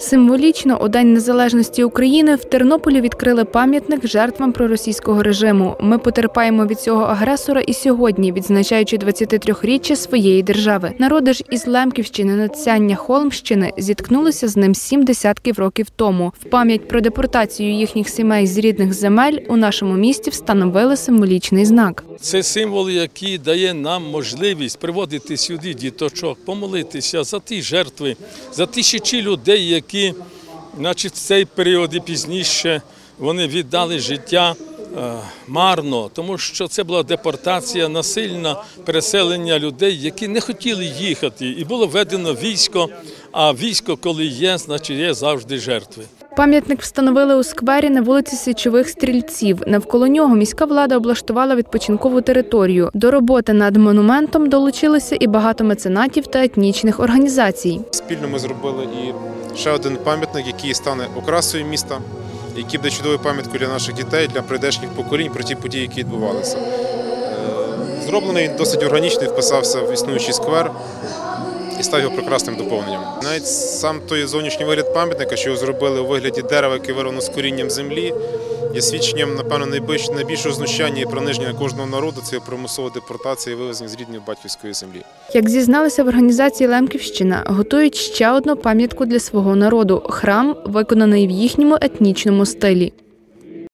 Символічно у День Незалежності України в Тернополі відкрили пам'ятник жертвам проросійського режиму. Ми потерпаємо від цього агресора і сьогодні, відзначаючи 23-річчя своєї держави. Народи ж із Лемківщини, Надсяння, Холмщини зіткнулися з ним сім десятків років тому. В пам'ять про депортацію їхніх сімей з рідних земель у нашому місті встановили символічний знак. Це символ, який дає нам можливість приводити сюди діточок, помолитися за ті жертви, за тисячі людей, які, значить, в цей період і пізніше вони віддали життя е, марно, тому що це була депортація, насильне переселення людей, які не хотіли їхати, і було введено військо. А військо, коли є, значить є завжди жертви. Пам'ятник встановили у сквері на вулиці Січових Стрільців. Навколо нього міська влада облаштувала відпочинкову територію. До роботи над монументом долучилися і багато меценатів та етнічних організацій. Спільно ми зробили і ще один пам'ятник, який стане окрасою міста, який буде чудовою пам'яткою для наших дітей, для прийдешніх поколінь про ті події, які відбувалися. Е, Зроблений досить органічно, вписався в існуючий сквер і став його прекрасним доповненням. Навіть сам той зовнішній вигляд пам'ятника, що його зробили у вигляді дерева, яке вирвано з корінням землі, є свідченням, напевно, найбільш- найбільшого знущання і приниження кожного народу це є примусова депортація вивезення з рідної батьківської землі. Як зізналися в організації Лемківщина, готують ще одну пам'ятку для свого народу храм, виконаний в їхньому етнічному стилі.